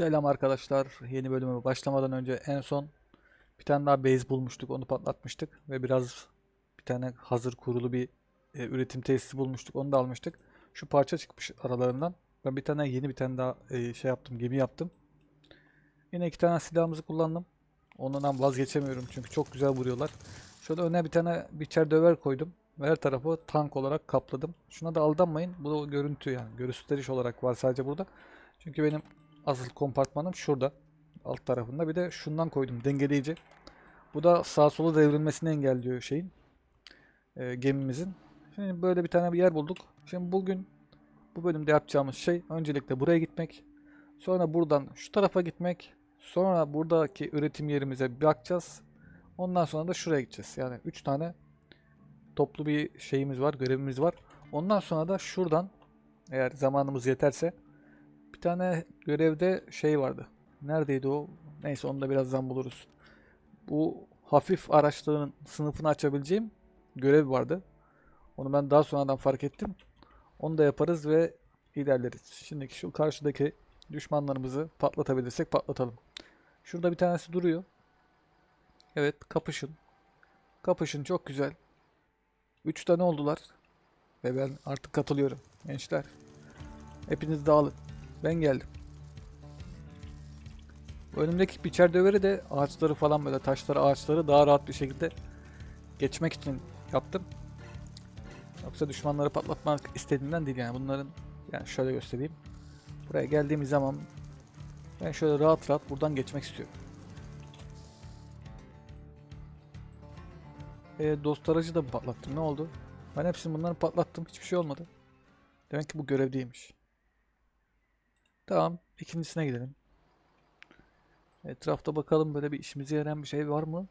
Selam arkadaşlar. Yeni bölüme başlamadan önce en son bir tane daha base bulmuştuk. Onu patlatmıştık ve biraz bir tane hazır kurulu bir e, üretim tesisi bulmuştuk. Onu da almıştık. Şu parça çıkmış aralarından. Ben bir tane yeni bir tane daha e, şey yaptım. Gemi yaptım. Yine iki tane silahımızı kullandım. Ondan vazgeçemiyorum çünkü çok güzel vuruyorlar. Şöyle öne bir tane biçer döver koydum. Ve her tarafı tank olarak kapladım. Şuna da aldanmayın. Bu da görüntü yani. Gösteriş olarak var sadece burada. Çünkü benim asıl kompartmanım şurada. Alt tarafında. Bir de şundan koydum dengeleyici. Bu da sağa sola devrilmesini engelliyor şeyin. e, gemimizin. Şimdi böyle bir tane bir yer bulduk. Şimdi bugün bu bölümde yapacağımız şey öncelikle buraya gitmek. Sonra buradan şu tarafa gitmek. Sonra buradaki üretim yerimize bakacağız. Ondan sonra da şuraya gideceğiz. Yani 3 tane toplu bir şeyimiz var, görevimiz var. Ondan sonra da şuradan eğer zamanımız yeterse bir tane görevde şey vardı. Neredeydi o? Neyse onu da birazdan buluruz. Bu hafif araçların sınıfını açabileceğim görev vardı. Onu ben daha sonradan fark ettim. Onu da yaparız ve ilerleriz. Şimdi şu karşıdaki düşmanlarımızı patlatabilirsek patlatalım. Şurada bir tanesi duruyor. Evet kapışın. Kapışın çok güzel. 3 tane oldular. Ve ben artık katılıyorum. Gençler. Hepiniz dağılın. Ben geldim. Önümdeki biçer döveri de ağaçları falan böyle taşları ağaçları daha rahat bir şekilde geçmek için yaptım. Yoksa düşmanları patlatmak istediğimden değil yani bunların yani şöyle göstereyim. Buraya geldiğimiz zaman ben şöyle rahat rahat buradan geçmek istiyorum. E, dost aracı da patlattım. Ne oldu? Ben hepsini bunları patlattım. Hiçbir şey olmadı. Demek ki bu görevdeymiş. Tamam. ikincisine gidelim. Etrafta bakalım böyle bir işimize yarayan bir şey var mı?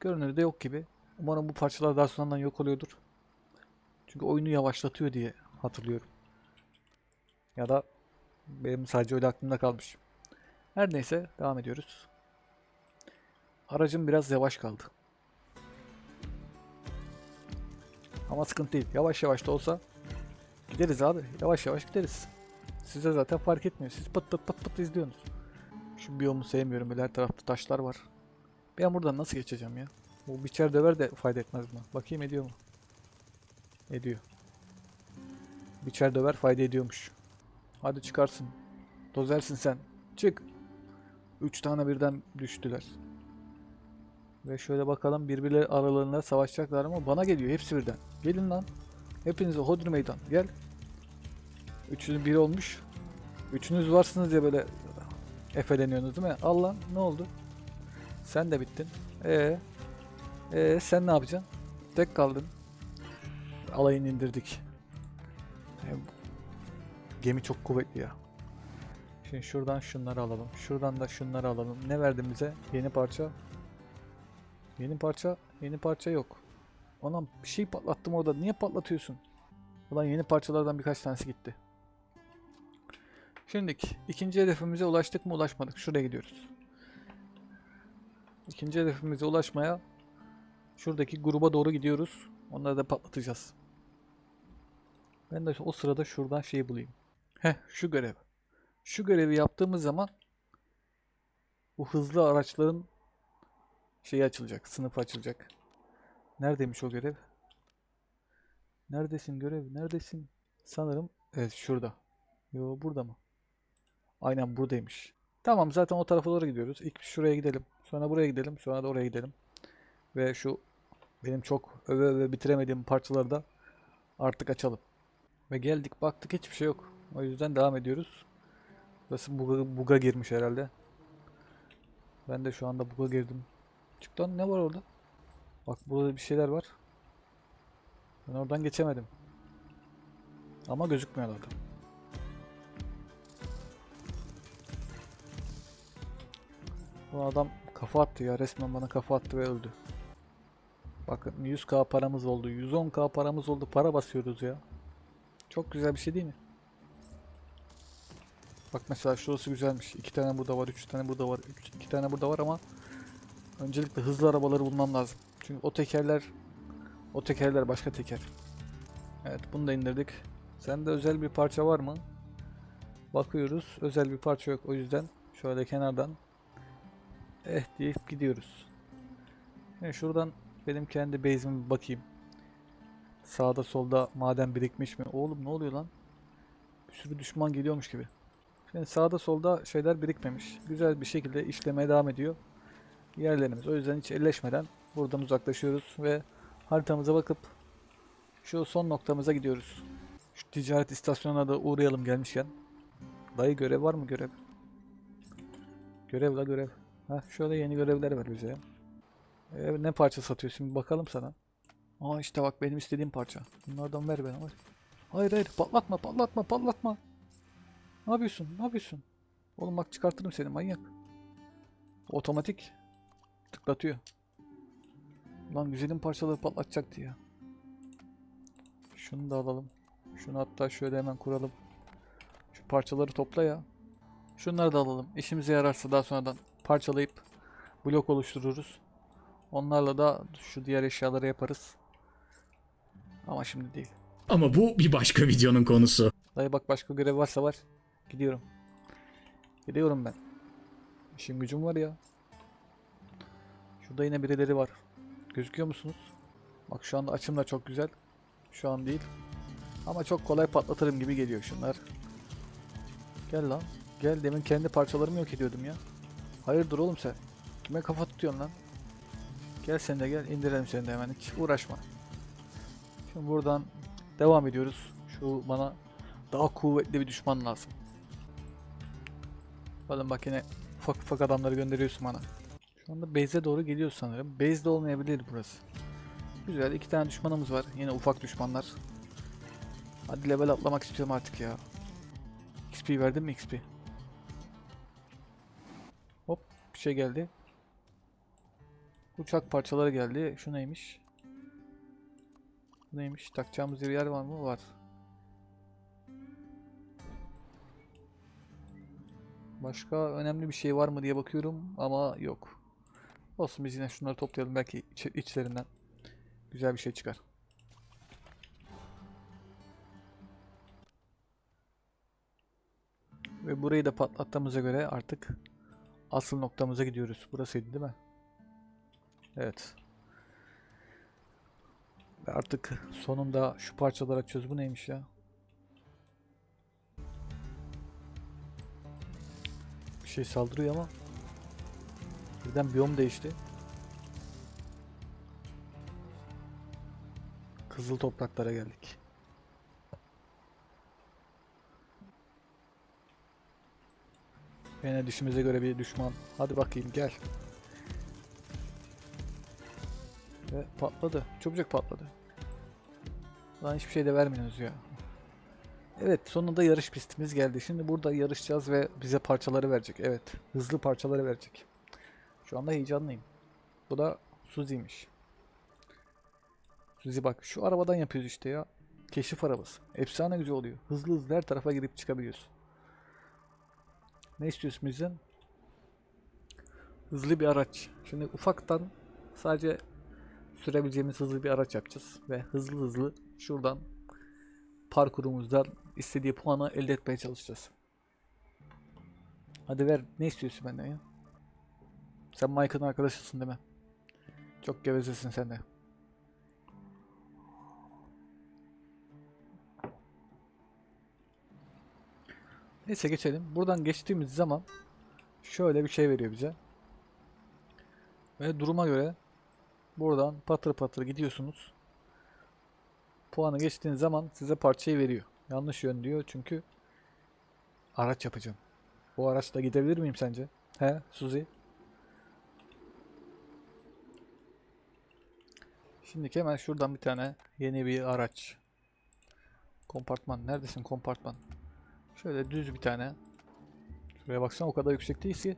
Görünürde yok gibi. Umarım bu parçalar daha sonradan yok oluyordur. Çünkü oyunu yavaşlatıyor diye hatırlıyorum. Ya da benim sadece öyle aklımda kalmış. Her neyse devam ediyoruz. Aracım biraz yavaş kaldı. Ama sıkıntı değil. Yavaş yavaş da olsa gideriz abi. Yavaş yavaş gideriz. Size zaten fark etmiyor. Siz pıt pıt pıt pıt izliyorsunuz. Şu biyomu sevmiyorum. Böyle her tarafta taşlar var. Ben buradan nasıl geçeceğim ya? Bu biçer döver de fayda etmez buna. Bakayım ediyor mu? Ediyor. Biçer döver fayda ediyormuş. Hadi çıkarsın. Dozersin sen. Çık. Üç tane birden düştüler. Ve şöyle bakalım birbirleri aralarında savaşacaklar ama bana geliyor hepsi birden. Gelin lan. Hepinize hodri meydan. Gel. Üçünün biri olmuş. Üçünüz varsınız diye böyle efeleniyorsunuz değil mi? Allah ne oldu? Sen de bittin. Ee, ee sen ne yapacaksın? Tek kaldın. Alayını indirdik. Hem gemi çok kuvvetli ya. Şimdi şuradan şunları alalım. Şuradan da şunları alalım. Ne verdin bize? Yeni parça. Yeni parça, yeni parça yok. Anam bir şey patlattım orada. Niye patlatıyorsun? Ulan yeni parçalardan birkaç tanesi gitti. Şimdi ikinci hedefimize ulaştık mı ulaşmadık. Şuraya gidiyoruz. İkinci hedefimize ulaşmaya şuradaki gruba doğru gidiyoruz. Onları da patlatacağız. Ben de o sırada şuradan şeyi bulayım. Heh şu görev. Şu görevi yaptığımız zaman bu hızlı araçların şeyi açılacak. Sınıf açılacak. Neredeymiş o görev? Neredesin görev? Neredesin? Sanırım evet şurada. Yo burada mı? Aynen buradaymış. Tamam zaten o tarafa doğru gidiyoruz. İlk şuraya gidelim. Sonra buraya gidelim. Sonra da oraya gidelim. Ve şu benim çok öve öve bitiremediğim parçaları da artık açalım. Ve geldik baktık hiçbir şey yok. O yüzden devam ediyoruz. Burası buga, buga girmiş herhalde. Ben de şu anda buga girdim. Çık lan ne var orada? Bak burada bir şeyler var. Ben oradan geçemedim. Ama gözükmüyorlardı. Bu adam kafa attı ya resmen bana kafa attı ve öldü. Bakın 100k paramız oldu. 110k paramız oldu. Para basıyoruz ya. Çok güzel bir şey değil mi? Bak mesela şurası güzelmiş. İki tane burada var, üç tane burada var, üç, iki tane burada var ama öncelikle hızlı arabaları bulmam lazım. Çünkü o tekerler o tekerler başka teker. Evet bunu da indirdik. Sende özel bir parça var mı? Bakıyoruz. Özel bir parça yok. O yüzden şöyle kenardan eh deyip gidiyoruz. Şimdi şuradan benim kendi base'ime bakayım. Sağda solda maden birikmiş mi? Oğlum ne oluyor lan? Bir sürü düşman geliyormuş gibi. Şimdi sağda solda şeyler birikmemiş. Güzel bir şekilde işlemeye devam ediyor. Yerlerimiz. O yüzden hiç elleşmeden buradan uzaklaşıyoruz ve haritamıza bakıp şu son noktamıza gidiyoruz. Şu ticaret istasyonuna da uğrayalım gelmişken. Dayı görev var mı görev? Görev la görev. Ha şöyle yeni görevler ver bize. Ee, ne parça satıyor şimdi bakalım sana. Aa işte bak benim istediğim parça. Bunlardan ver bana. Ver. Hayır hayır patlatma patlatma patlatma. Ne yapıyorsun? Ne yapıyorsun? Oğlum bak çıkartırım seni manyak. Otomatik tıklatıyor. Lan güzelim parçaları patlatacaktı ya. Şunu da alalım. Şunu hatta şöyle hemen kuralım. Şu parçaları topla ya. Şunları da alalım. İşimize yararsa daha sonradan parçalayıp blok oluştururuz. Onlarla da şu diğer eşyaları yaparız. Ama şimdi değil. Ama bu bir başka videonun konusu. Dayı bak başka görev varsa var. Gidiyorum. Gidiyorum ben. İşim gücüm var ya. Şurada yine birileri var. Gözüküyor musunuz? Bak şu anda açım da çok güzel. Şu an değil. Ama çok kolay patlatırım gibi geliyor şunlar. Gel lan. Gel demin kendi parçalarımı yok ediyordum ya. Hayırdır oğlum sen? Kime kafa tutuyorsun lan? Gel sen de gel indirelim seni de hemen hiç uğraşma. Şimdi buradan devam ediyoruz. Şu bana daha kuvvetli bir düşman lazım. Oğlum bak yine ufak ufak adamları gönderiyorsun bana. Şu anda base'e doğru gidiyoruz sanırım. Base'de olmayabilir burası. Güzel iki tane düşmanımız var. Yine ufak düşmanlar. Hadi level atlamak istiyorum artık ya. XP verdin mi XP? Bir şey geldi. Uçak parçaları geldi. Şu neymiş? Bu neymiş? Takacağımız bir yer var mı? Var. Başka önemli bir şey var mı diye bakıyorum ama yok. Olsun biz yine şunları toplayalım belki iç- içlerinden güzel bir şey çıkar. Ve burayı da patlattığımıza göre artık asıl noktamıza gidiyoruz. Burasıydı değil mi? Evet. Ve artık sonunda şu parçaları açıyoruz. Bu neymiş ya? Bir şey saldırıyor ama birden biyom değişti. Kızıl topraklara geldik. Yine düşümüze göre bir düşman. Hadi bakayım gel. Ve patladı. Çabucak patladı. Lan hiçbir şey de vermiyorsunuz ya. Evet sonunda yarış pistimiz geldi. Şimdi burada yarışacağız ve bize parçaları verecek. Evet hızlı parçaları verecek. Şu anda heyecanlıyım. Bu da Suzi'ymiş. Suzi bak şu arabadan yapıyoruz işte ya. Keşif arabası. Efsane güzel oluyor. Hızlı hızlı her tarafa girip çıkabiliyorsun. Ne istiyorsun bizden? Hızlı bir araç. Şimdi ufaktan sadece sürebileceğimiz hızlı bir araç yapacağız. Ve hızlı hızlı şuradan parkurumuzdan istediği puanı elde etmeye çalışacağız. Hadi ver. Ne istiyorsun benden ya? Sen Mike'ın arkadaşısın değil mi? Çok gevezesin sen de. Neyse geçelim. Buradan geçtiğimiz zaman şöyle bir şey veriyor bize. Ve duruma göre buradan patır patır gidiyorsunuz. Puanı geçtiğiniz zaman size parçayı veriyor. Yanlış yön diyor çünkü araç yapacağım. Bu araçla gidebilir miyim sence? He Suzi? Şimdi hemen şuradan bir tane yeni bir araç. Kompartman. Neredesin kompartman? Şöyle düz bir tane. Şuraya baksana o kadar yüksek değil ki.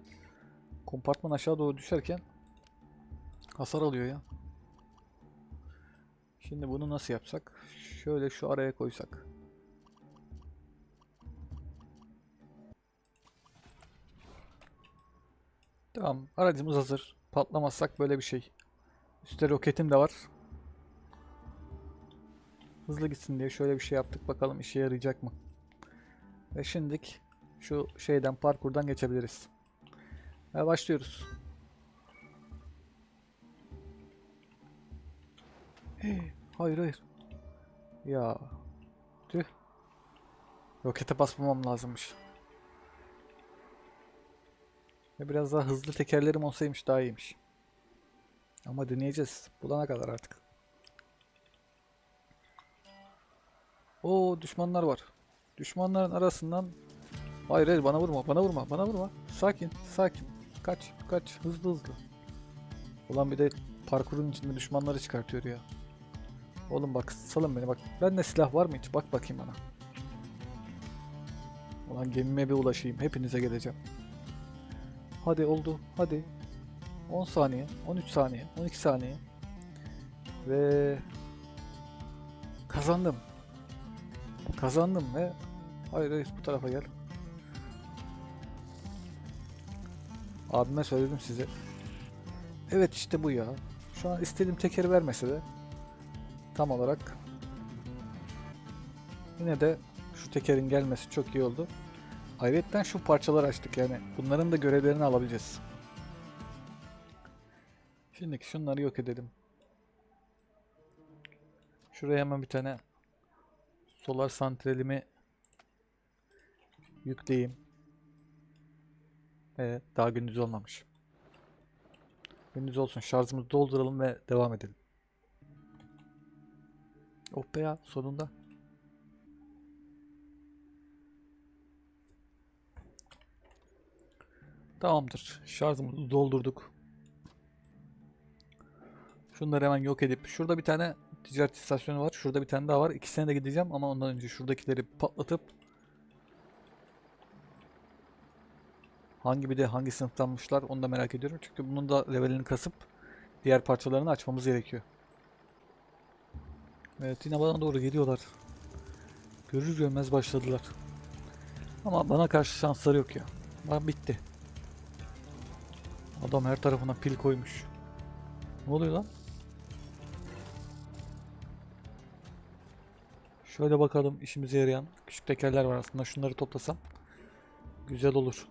Kompartman aşağı doğru düşerken hasar alıyor ya. Şimdi bunu nasıl yapsak? Şöyle şu araya koysak. Tamam, aracımız hazır. Patlamazsak böyle bir şey. Üstte roketim de var. Hızlı gitsin diye şöyle bir şey yaptık. Bakalım işe yarayacak mı? Ve şimdilik şu şeyden parkurdan geçebiliriz. Ve başlıyoruz. Hayır hayır. Ya. Tüh. Rokete basmamam lazımmış. Ve biraz daha hızlı tekerlerim olsaymış daha iyiymiş. Ama deneyeceğiz. Bulana kadar artık. Oo düşmanlar var. Düşmanların arasından Hayır hayır bana vurma bana vurma bana vurma. Sakin sakin. Kaç kaç hızlı hızlı. Ulan bir de parkurun içinde düşmanları çıkartıyor ya. Oğlum bak salın beni bak. Bende silah var mı hiç? Bak bakayım bana. Ulan gemime bir ulaşayım. Hepinize geleceğim. Hadi oldu. Hadi. 10 saniye. 13 saniye. 12 saniye. Ve kazandım. Kazandım ve hayır hayır bu tarafa gel. Abime söyledim size. Evet işte bu ya. Şu an istediğim tekeri vermese de tam olarak yine de şu tekerin gelmesi çok iyi oldu. Ayrıca şu parçalar açtık yani bunların da görevlerini alabileceğiz. Şimdiki şunları yok edelim. Şuraya hemen bir tane solar santralimi yükleyeyim. Evet, daha gündüz olmamış. Gündüz olsun. Şarjımızı dolduralım ve devam edelim. Oh be ya, sonunda. Tamamdır. Şarjımızı doldurduk. Şunları hemen yok edip şurada bir tane ticaret istasyonu var. Şurada bir tane daha var. İkisine de gideceğim ama ondan önce şuradakileri patlatıp hangi bir de hangi sınıftanmışlar onu da merak ediyorum. Çünkü bunun da levelini kasıp diğer parçalarını açmamız gerekiyor. Evet yine bana doğru geliyorlar. Görür görmez başladılar. Ama bana karşı şansları yok ya. Ben bitti. Adam her tarafına pil koymuş. Ne oluyor lan? Şöyle bakalım işimize yarayan küçük tekerler var aslında şunları toplasam güzel olur.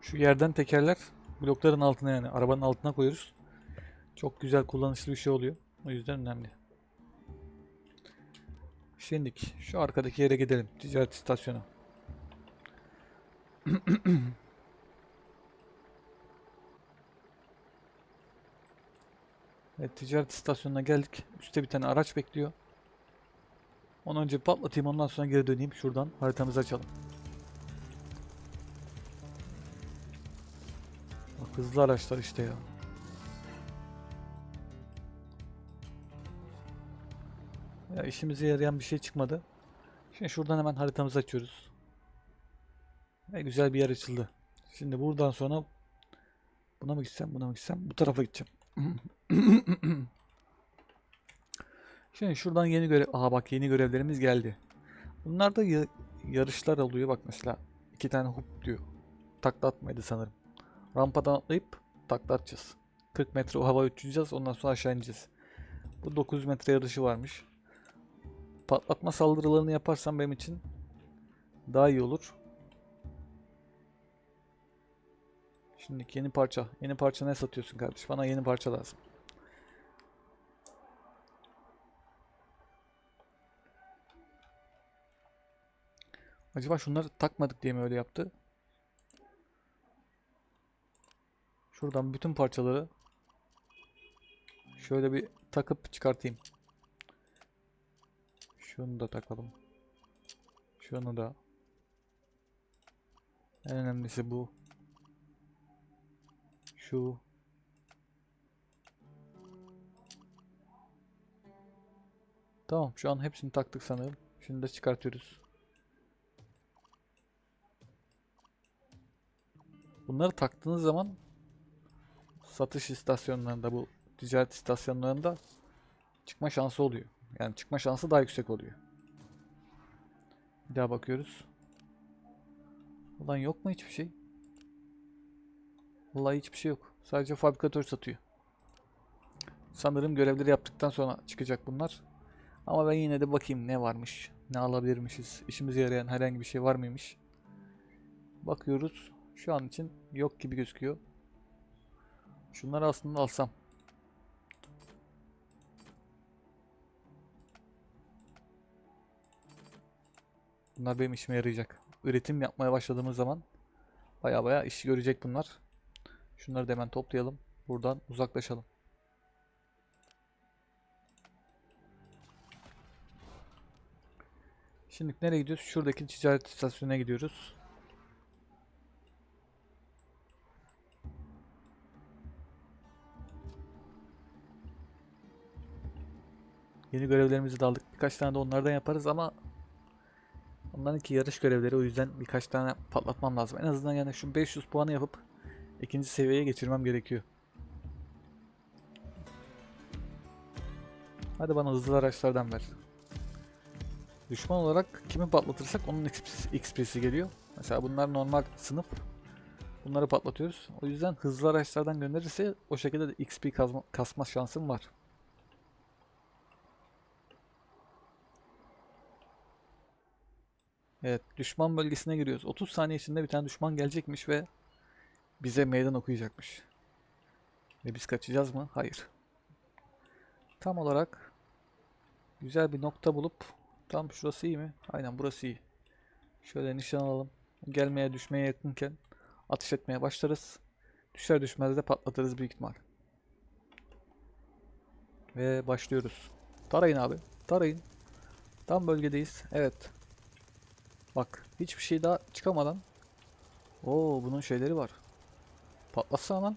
Şu yerden tekerler blokların altına yani arabanın altına koyuyoruz. Çok güzel kullanışlı bir şey oluyor. O yüzden önemli. Şimdi şu arkadaki yere gidelim. Ticaret istasyonu. Evet ticaret istasyonuna geldik. Üstte bir tane araç bekliyor. Onu önce patlatayım ondan sonra geri döneyim. Şuradan haritamızı açalım. Bak hızlı araçlar işte ya. Ya işimize yarayan bir şey çıkmadı. Şimdi şuradan hemen haritamızı açıyoruz. Ve güzel bir yer açıldı. Şimdi buradan sonra buna mı gitsem buna mı gitsem bu tarafa gideceğim. Şimdi şuradan yeni görev... Aha bak yeni görevlerimiz geldi. Bunlar da ya- yarışlar oluyor. Bak mesela iki tane hoop diyor. Takla atmaydı sanırım. Rampadan atlayıp takla atacağız. 40 metre o havaya uçacağız. Ondan sonra aşağı ineceğiz. Bu 900 metre yarışı varmış. Patlatma saldırılarını yaparsam benim için daha iyi olur. Şimdi yeni parça. Yeni parça ne satıyorsun kardeş? Bana yeni parça lazım. Acaba şunları takmadık diye mi öyle yaptı? Şuradan bütün parçaları şöyle bir takıp çıkartayım. Şunu da takalım. Şunu da. En önemlisi bu. Şu. Tamam şu an hepsini taktık sanırım. Şimdi de çıkartıyoruz. Bunları taktığınız zaman satış istasyonlarında bu ticaret istasyonlarında çıkma şansı oluyor. Yani çıkma şansı daha yüksek oluyor. Bir daha bakıyoruz. Ulan yok mu hiçbir şey? Vallahi hiçbir şey yok. Sadece fabrikatör satıyor. Sanırım görevleri yaptıktan sonra çıkacak bunlar. Ama ben yine de bakayım ne varmış, Ne alabilirmişiz? İşimize yarayan herhangi bir şey var mıymış? Bakıyoruz. Şu an için yok gibi gözüküyor. Şunları aslında alsam. Bunlar benim işime yarayacak. Üretim yapmaya başladığımız zaman baya baya iş görecek bunlar. Şunları da hemen toplayalım. Buradan uzaklaşalım. Şimdi nereye gidiyoruz? Şuradaki ticaret istasyonuna gidiyoruz. Yeni görevlerimizi de aldık. Birkaç tane de onlardan yaparız ama onlarınki yarış görevleri o yüzden birkaç tane patlatmam lazım. En azından yani şu 500 puanı yapıp ikinci seviyeye geçirmem gerekiyor. Hadi bana hızlı araçlardan ver. Düşman olarak kimi patlatırsak onun XP XP'si geliyor. Mesela bunlar normal sınıf. Bunları patlatıyoruz. O yüzden hızlı araçlardan gönderirse o şekilde de XP kazma, kasma şansım var. Evet, düşman bölgesine giriyoruz. 30 saniye içinde bir tane düşman gelecekmiş ve bize meydan okuyacakmış. Ve biz kaçacağız mı? Hayır. Tam olarak güzel bir nokta bulup tam şurası iyi mi? Aynen burası iyi. Şöyle nişan alalım. Gelmeye düşmeye yakınken atış etmeye başlarız. Düşer düşmez de patlatırız büyük ihtimal. Ve başlıyoruz. Tarayın abi. Tarayın. Tam bölgedeyiz. Evet. Bak hiçbir şey daha çıkamadan. Oo bunun şeyleri var. Patlatsana lan.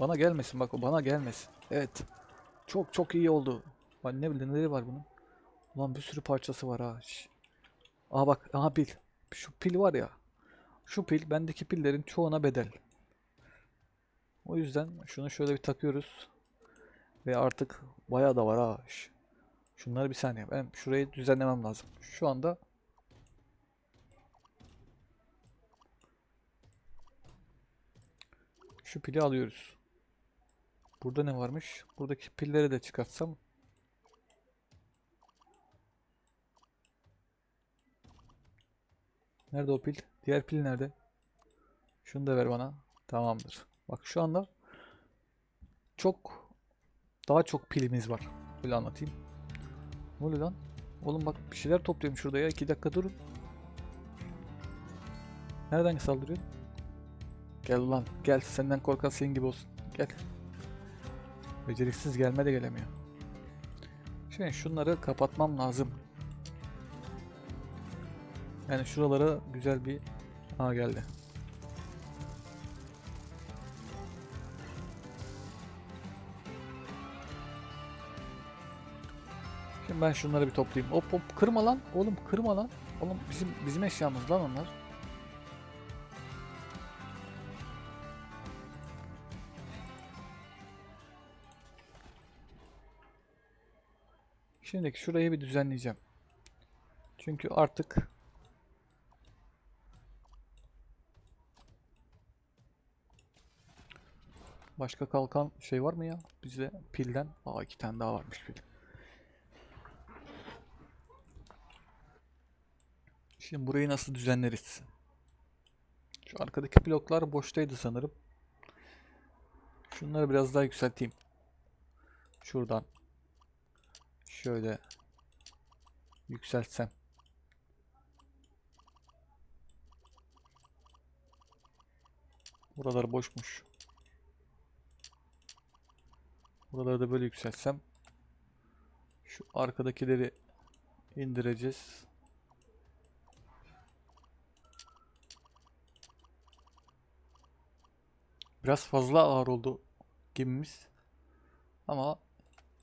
Bana gelmesin bak o bana gelmesin. Evet. Çok çok iyi oldu. Bak ne bileyim neleri var bunun. Ulan bir sürü parçası var ha. Şş. Aa bak aha pil. Şu pil var ya. Şu pil bendeki pillerin çoğuna bedel. O yüzden şunu şöyle bir takıyoruz. Ve artık bayağı da var ha. Şunları bir saniye. Ben şurayı düzenlemem lazım. Şu anda Şu pili alıyoruz. Burada ne varmış? Buradaki pilleri de çıkartsam. Nerede o pil? Diğer pil nerede? Şunu da ver bana. Tamamdır. Bak şu anda çok daha çok pilimiz var. Böyle anlatayım. Ne oluyor lan? Oğlum bak bir şeyler topluyorum şurada ya. 2 dakika durun. Nereden saldırıyor? Gel ulan gel senden korkan senin gibi olsun. Gel. Beceriksiz gelme de gelemiyor. Şimdi şunları kapatmam lazım. Yani şuralara güzel bir Aa geldi. Şimdi ben şunları bir toplayayım. Hop hop kırma lan. Oğlum kırma lan. Oğlum bizim bizim eşyamız lan onlar. Şimdi şurayı bir düzenleyeceğim. Çünkü artık başka kalkan şey var mı ya? Bizde pilden. Aa iki tane daha varmış pil. Şimdi burayı nasıl düzenleriz? Şu arkadaki bloklar boştaydı sanırım. Şunları biraz daha yükselteyim. Şuradan şöyle yükseltsem. Buralar boşmuş. Buraları da böyle yükseltsem. Şu arkadakileri indireceğiz. Biraz fazla ağır oldu gemimiz. Ama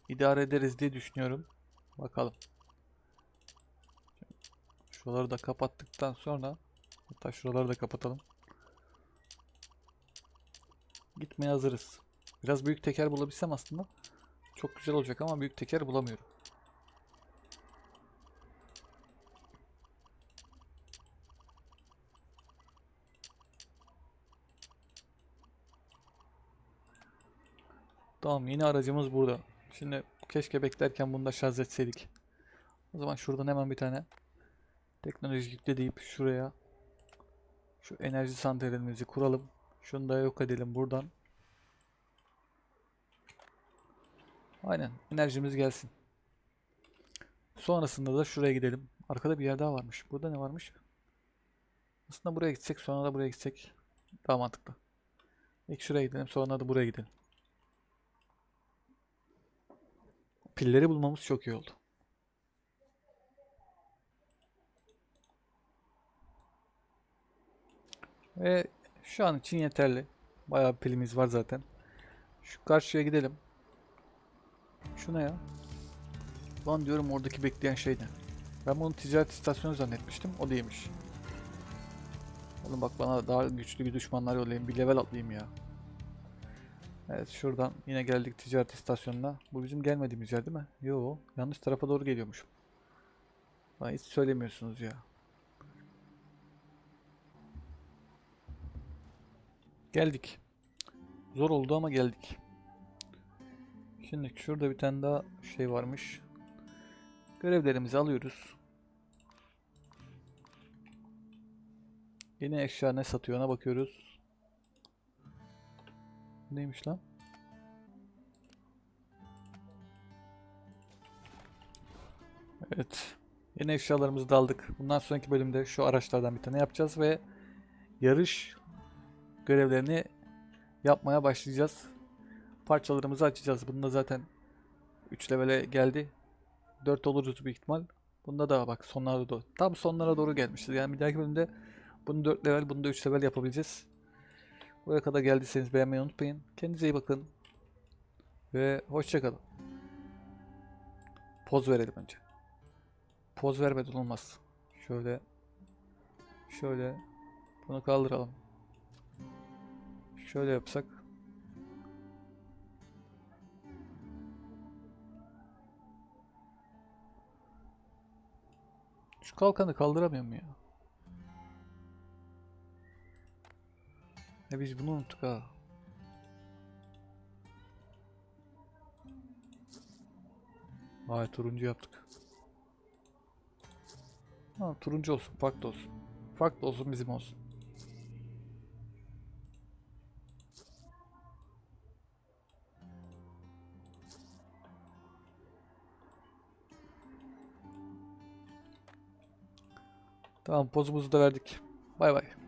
idare ederiz diye düşünüyorum. Bakalım. Şuraları da kapattıktan sonra hatta şuraları da kapatalım. Gitmeye hazırız. Biraz büyük teker bulabilsem aslında çok güzel olacak ama büyük teker bulamıyorum. Tamam yeni aracımız burada. Şimdi keşke beklerken bunu da şarj etseydik. O zaman şuradan hemen bir tane Teknoloji yükle deyip şuraya şu enerji santralimizi kuralım. Şunu da yok edelim buradan. Aynen enerjimiz gelsin. Sonrasında da şuraya gidelim. Arkada bir yer daha varmış. Burada ne varmış? Aslında buraya gitsek sonra da buraya gitsek daha mantıklı. İlk şuraya gidelim sonra da buraya gidelim. Pilleri bulmamız çok iyi oldu. Ve şu an için yeterli. Bayağı pilimiz var zaten. Şu karşıya gidelim. Şu ne ya? Lan diyorum oradaki bekleyen şey ne? Ben bunu ticaret istasyonu zannetmiştim. O değilmiş. Oğlum bak bana daha güçlü bir düşmanlar yollayayım. Bir level atlayayım ya. Evet şuradan yine geldik ticaret istasyonuna. Bu bizim gelmediğimiz yer değil mi? Yo yanlış tarafa doğru geliyormuşum. Lan hiç söylemiyorsunuz ya. Geldik. Zor oldu ama geldik. Şimdi şurada bir tane daha şey varmış. Görevlerimizi alıyoruz. Yeni eşya ne satıyor ona bakıyoruz. Neymiş lan? Evet. Yeni eşyalarımızı da aldık. Bundan sonraki bölümde şu araçlardan bir tane yapacağız ve yarış görevlerini yapmaya başlayacağız. Parçalarımızı açacağız. Bunda zaten 3 levele geldi. 4 oluruz büyük ihtimal. Bunda da bak sonlara doğru. Tam sonlara doğru gelmişiz. Yani bir dahaki bölümde bunu 4 level, bunu da 3 level yapabileceğiz. Buraya kadar geldiyseniz beğenmeyi unutmayın. Kendinize iyi bakın. Ve hoşçakalın. Poz verelim önce. Poz vermeden olmaz. Şöyle. Şöyle. Bunu kaldıralım. Şöyle yapsak. Şu kalkanı kaldıramıyorum ya. Ya biz bunu unuttuk ha. Vay turuncu yaptık. Ha, turuncu olsun, farklı olsun. Farklı olsun bizim olsun. Tamam pozumuzu da verdik. Bay bay.